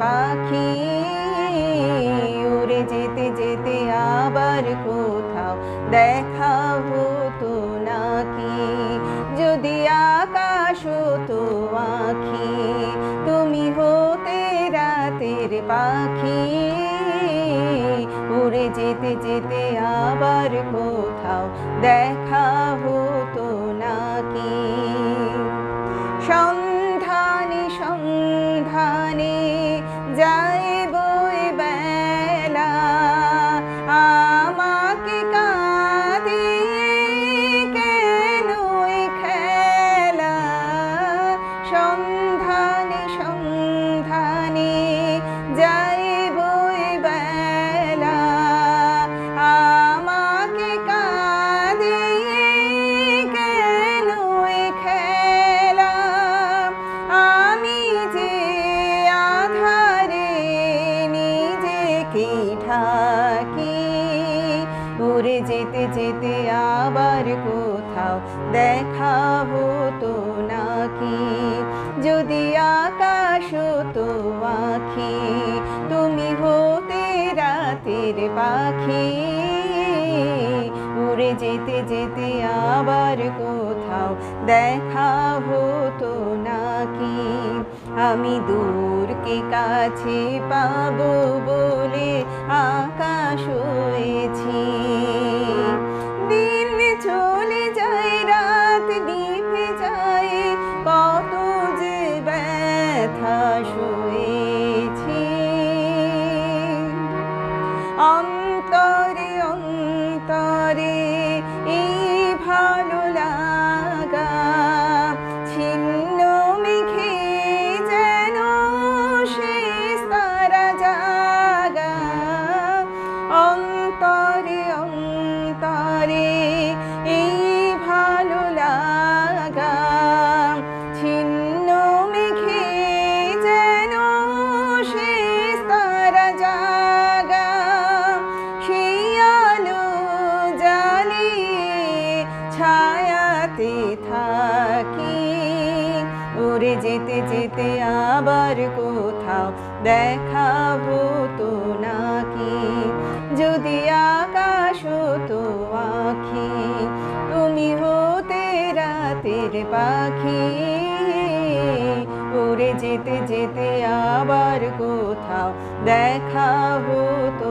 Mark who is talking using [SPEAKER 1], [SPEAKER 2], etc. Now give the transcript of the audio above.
[SPEAKER 1] পাখি উড়ে যেতে যেতে আবার কোথাও দেখা হতো নাকি? যদি আকাশ হতো আখি, তুমি হতে রাতের পাখি। উড়ে যেতে যেতে আবার কোথাও দেখা হতো নাকি? সন্ধানে সন্ধানে সন্ধানে যায় বই বেলা আমাকে কাঁদিয়ে কেন খেলা? আমি যে আধারে নিজেকে ঢাকি উড়ে যেতে যেতে আবার কোথাও দেখা হতো রাতের পাখি। উড়ে যেতে যেতে আবার কোথাও দেখা হতো নাকি? আমি দূরকে কাছে পাবো বলে আকাশ হয়েছি। দিন চলে যায়, রাত যায়, কত যে ব্যথা অন্তরে অন্তরে এই ছায়াতে থাকি। উড়ে যেতে যেতে আবার কোথাও দেখা হতো নাকি যদি আকাশ তো আখি, তুমি হতে রাতের পাখি। উড়ে যেতে যেতে আবার কোথাও দেখা হতো